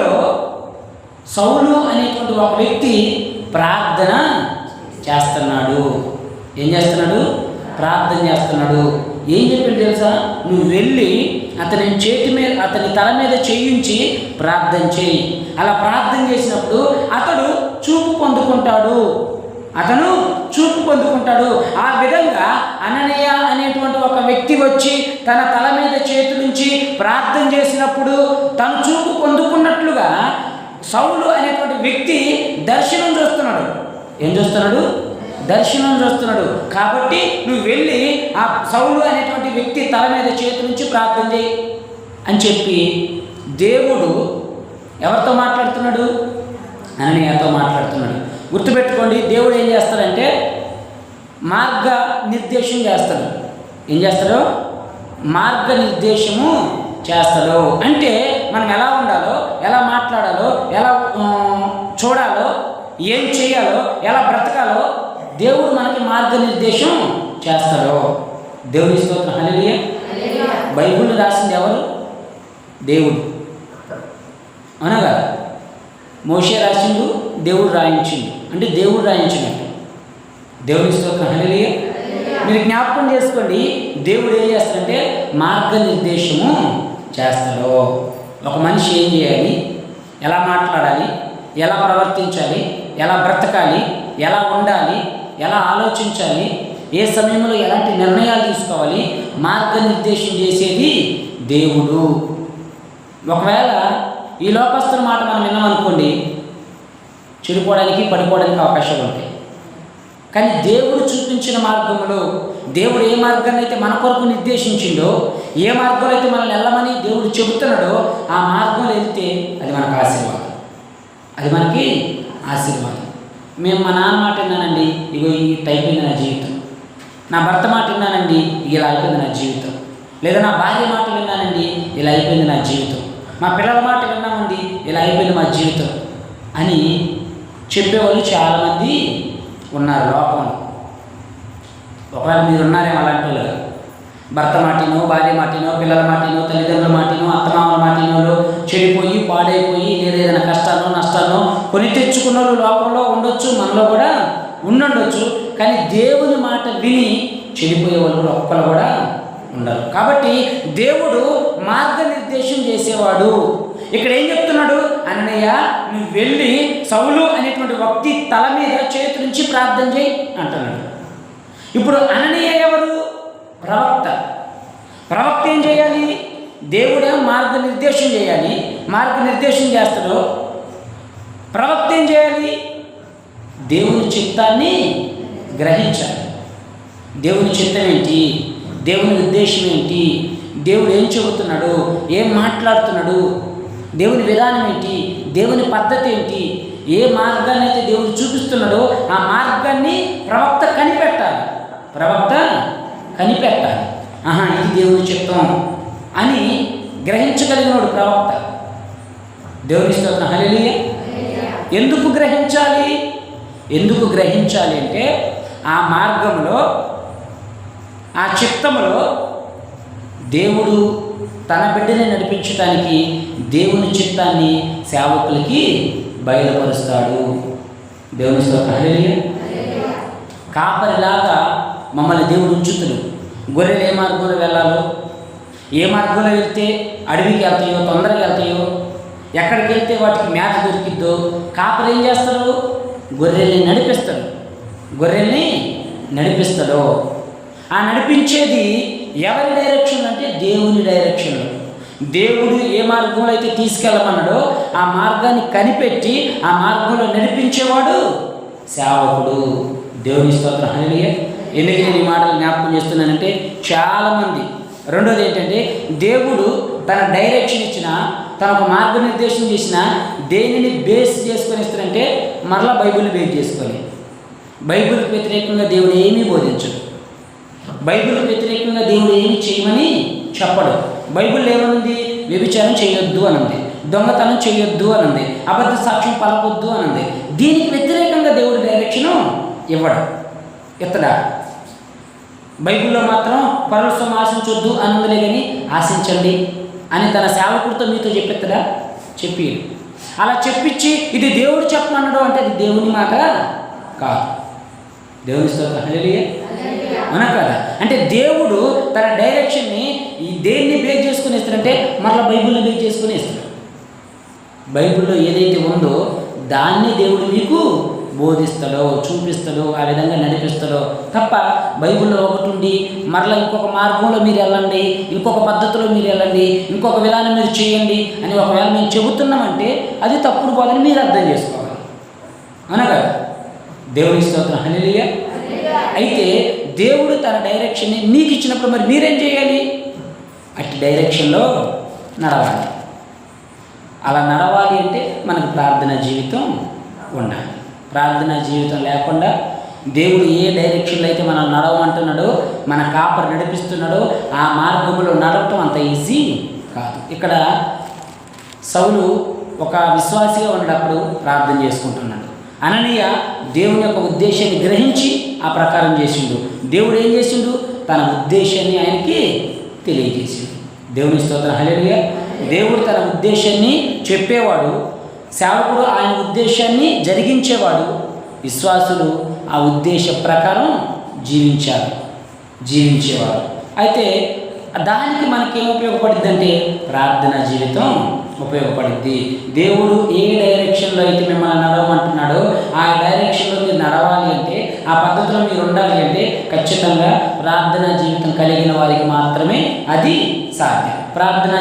ఇందులో సౌలు అనేటువంటి ఒక వ్యక్తి ప్రార్థన చేస్తున్నాడు. ఏం చేస్తున్నాడు? ప్రార్థన చేస్తున్నాడు. ఏం చెప్పాడు తెలుసా? నువ్వు వెళ్ళి అతని చేతి మీద అతని తల మీద చేయించి ప్రార్థన చేయి. అలా ప్రార్థన చేసినప్పుడు అతడు చూపు పొందుకుంటాడు. అతను చూపు పొందుకుంటాడు. ఆ విధంగా అననీయ అనేటువంటి ఒక వ్యక్తి వచ్చి తన తల మీద చేతులుంచి ప్రార్థన చేసినప్పుడు తను చూపు పొందుకున్నట్లుగా సౌలు అనేటువంటి వ్యక్తి దర్శనం చూస్తున్నాడు. ఏం చూస్తున్నాడు? దర్శనం చూస్తున్నాడు. కాబట్టి నువ్వు వెళ్ళి ఆ సౌలు అనేటువంటి వ్యక్తి తల మీద చేతి నుంచి ప్రార్థన చేయి అని చెప్పి దేవుడు ఎవరితో మాట్లాడుతున్నాడు? అననీయతో మాట్లాడుతున్నాడు. గుర్తుపెట్టుకోండి దేవుడు ఏం చేస్తాడంటే మార్గ నిర్దేశం చేస్తాడు. ఏం చేస్తాడు? మార్గ నిర్దేశము చేస్తాడు. అంటే మనం ఎలా ఉండాలో ఎలా మాట్లాడాలో ఎలా చూడాలో ఏం చేయాలో ఎలా బ్రతకాలో దేవుడు మనకి మార్గనిర్దేశం చేస్తాడు. దేవుని స్తోత్రం హల్లెలూయా. బైబుల్ని రాసింది ఎవరు? దేవుడు. అనగా మోషే రాసిండు. దేవుడు రాయించిండు. అంటే దేవుడు రాయించినట్టు. దేవుని స్తోత్రం. మీరు జ్ఞాపకం చేసుకోండి దేవుడు ఏం చేస్తాడంటే మార్గనిర్దేశము చేస్తాడు. ఒక మనిషి ఏం చేయాలి? ఎలా మాట్లాడాలి? ఎలా ప్రవర్తించాలి? ఎలా బ్రతకాలి? ఎలా ఉండాలి? ఎలా ఆలోచించాలి? ఏ సమయంలో ఎలాంటి నిర్ణయాలు తీసుకోవాలి? మార్గనిర్దేశం చేసేది దేవుడు. ఒకవేళ ఈ లోకస్తుల మాట మనం విన్నామనుకోండి చెడిపోవడానికి పడిపోవడానికి అవకాశాలు ఉంటాయి. కానీ దేవుడు చూపించిన మార్గంలో దేవుడు ఏ మార్గాన్ని అయితే మన కొరకు నిర్దేశించిండో ఏ మార్గంలో అయితే మనల్ని వెళ్ళమని దేవుడు చెబుతున్నాడో ఆ మార్గంలో వెళ్తే అది మనకు ఆశీర్వాదం. అది మనకి ఆశీర్వాదం. మేము మా నాన్న మాట విన్నానండి ఇగో ఈ అయిపోయింది నా జీవితం. నా భర్త మాట విన్నానండి ఇలా అయిపోయింది నా జీవితం. లేదా నా భార్య మాట విన్నానండి ఇలా అయిపోయింది నా జీవితం. మా పిల్లల మాట విన్నామండి ఇలా అయిపోయింది మా జీవితం. అని చెప్పేవాళ్ళు చాలామంది ఉన్నారు లోకంలో ఒకవేళ మీరు ఉన్నారేమో అలాంటి వాళ్ళు. భర్త మాటినో భార్య మాటినో పిల్లల మాటినో తల్లిదండ్రుల మాటినో అత్తమామల మాటినో చెడిపోయి పాడైపోయి లేదా ఏదైనా కష్టాలో నష్టాలో కొని తెచ్చుకున్న వాళ్ళు లోకంలో ఉండొచ్చు మనలో కూడా ఉండుండొచ్చు. కానీ దేవుని మాట విని చెడిపోయే వాళ్ళు ఒక్కరు కూడా ఉండరు. కాబట్టి దేవుడు మార్గనిర్దేశం చేసేవాడు. ఇక్కడ ఏం చెప్తున్నాడు? అన్నయ్య నువ్వు వెళ్ళి సౌలు అనేటువంటి వ్యక్తి తల మీద చేతి నుంచి ప్రార్థన చేయి అంటున్నాడు. ఇప్పుడు అననీయ ఎవరు? ప్రవక్త. ప్రవక్త ఏం చేయాలి? దేవుడే మార్గనిర్దేశం చేయాలి. మార్గనిర్దేశం చేస్తాడు. ప్రవక్త ఏం చేయాలి? దేవుని చిత్తాన్ని గ్రహించాలి. దేవుని చిత్తం ఏంటి? దేవుని ఉద్దేశం ఏంటి? దేవుడు ఏం చెబుతున్నాడు? ఏం మాట్లాడుతున్నాడు? దేవుని విధానం ఏంటి? దేవుని పద్ధతి ఏంటి? ఏ మార్గాన్ని అయితే దేవుడు చూపిస్తున్నాడో ఆ మార్గాన్ని ప్రవక్త కనిపెట్టాలి. ప్రవక్త కనిపెట్టాలి. ఆహా ఇది దేవుని చిత్తం అని గ్రహించగలిగినోడు ప్రవక్త. దేవుని స్తోత్రం. హల్లెలూయా. ఎందుకు గ్రహించాలి? ఎందుకు గ్రహించాలి అంటే ఆ మార్గంలో ఆ చిత్తములో దేవుడు తన బిడ్డని నడిపించటానికి దేవుని చిత్తాన్ని సేవకులకి బయలుపరుస్తాడు. దేవుని స్తోత్రం. కాపరిలాగా మమ్మల్ని దేవుడు ఉంచుతుడు. గొర్రెలు ఏ మార్గంలో వెళ్ళాలో ఏ మార్గంలో వెళ్తే అడవికి వెళ్తాయో తొందరగా వెళ్తాయో ఎక్కడికి వెళ్తే వాటికి మేత దొరికిద్దో కాపరి ఏం చేస్తారు గొర్రెల్ని నడిపిస్తాడు. గొర్రెల్ని నడిపిస్తాడు. ఆ నడిపించేది ఎవరి డైరెక్షన్ అంటే దేవుని డైరెక్షన్లో దేవుడు ఏ మార్గంలో అయితే తీసుకెళ్ళమన్నాడో ఆ మార్గాన్ని కనిపెట్టి ఆ మార్గంలో నడిపించేవాడు సేవకుడు. దేవుని స్తోత్రం. హల్లెలూయ. ఎందుకు నేను ఈ మాటలు జ్ఞాపకం చేస్తున్నానంటే చాలామంది. రెండోది ఏంటంటే దేవుడు తన డైరెక్షన్ ఇచ్చిన తన ఒక మార్గనిర్దేశం చేసిన దేనిని బేస్ చేసుకొని ఇస్తారంటే మరలా బైబిల్ బేస్ చేసుకొని బైబిల్కి వ్యతిరేకంగా దేవుడు ఏమీ బైబిల్ వ్యతిరేకంగా దేవుడు ఏమి చేయమని చెప్పడు బైబిల్ ఏమనుంది? వ్యభిచారం చేయొద్దు అనంది. దొంగతనం చేయొద్దు అనంది. అబద్ధ సాక్ష్యం పలకొద్దు అనంది. దీనికి వ్యతిరేకంగా దేవుడు డైరెక్షన్ ఇవ్వడు. ఇత్తడా బైబిల్లో మాత్రం పరలోకం ఆశించొద్దు అనందులే కానీ ఆశించండి అని తన సేవకుడితో మీతో చెప్పిత్తడా? చెప్పి అలా చెప్పించి ఇది దేవుడు చెప్పమన్నాడు అంటే అది దేవుని మాట కాదు. దేవుని స్తోత్రం హల్లెలూయా. అవునా కదా అంటే దేవుడు తన డైరెక్షన్ని ఈ దేన్ని బేస్ చేసుకుని ఇస్తాడంటే మరలా బైబిల్ని బేస్ చేసుకుని ఇస్తాడు బైబిల్లో ఏదైతే ఉందో దాన్ని దేవుడు మీకు బోధిస్తాడో చూపిస్తాడో ఆ విధంగా నడిపిస్తాడో తప్ప బైబిల్లో ఒకటి ఉండి మరలా ఇంకొక మార్గంలో మీరు వెళ్ళండి ఇంకొక పద్ధతిలో మీరు వెళ్ళండి ఇంకొక విధానం మీరు చేయండి అని ఒకవేళ మేము చెబుతున్నామంటే అది తప్పుడు పోదని మీరు అర్థం చేసుకోవాలి. అనగా దేవుని స్తోత్రం. హల్లెలూయా. అయితే దేవుడు తన డైరెక్షన్ని నీకు ఇచ్చినప్పుడు మరి మీరేం చేయాలి? అట్టి డైరెక్షన్లో నడవాలి. అలా నడవాలి అంటే మనకు ప్రార్థన జీవితం ఉండాలి. ప్రార్థన జీవితం లేకుండా దేవుడు ఏ డైరెక్షన్లో అయితే మనం నడవమంటున్నాడో మన కాపర్ నడిపిస్తున్నాడో ఆ మార్గంలో నడవటం అంత ఈజీ కాదు. ఇక్కడ సౌలు ఒక విశ్వాసిగా ఉన్నప్పుడు ప్రార్థన చేసుకుంటున్నాడు. అననీయ దేవుని యొక్క ఉద్దేశాన్ని గ్రహించి ఆ ప్రకారం చేసిండు. దేవుడు ఏం చేసిండు? తన ఉద్దేశాన్ని ఆయనకి తెలియజేసిండు. దేవుని స్తోత్రం. హల్లెలూయా. దేవుడు తన ఉద్దేశాన్ని చెప్పేవాడు. సేవకుడు ఆయన ఉద్దేశాన్ని జరిగించేవాడు. విశ్వాసులు ఆ ఉద్దేశ ప్రకారం జీవించారు. జీవించేవారు. అయితే దానికి మనకి ఏం ఉపయోగపడుద్ది అంటే ప్రార్థన జీవితం ఉపయోగపడుద్ది. దేవుడు ఏ డైరెక్షన్లో అయితే మిమ్మల్ని నడవమంటున్నాడో. ఆ డైరెక్షన్లో మీరు నడవాలి అంటే ఆ పద్ధతిలో మీరు ఉండాలి అంటే ఖచ్చితంగా ప్రార్థనా జీవితం కలిగిన వారికి మాత్రమే అది సాధ్యం. ప్రార్థనా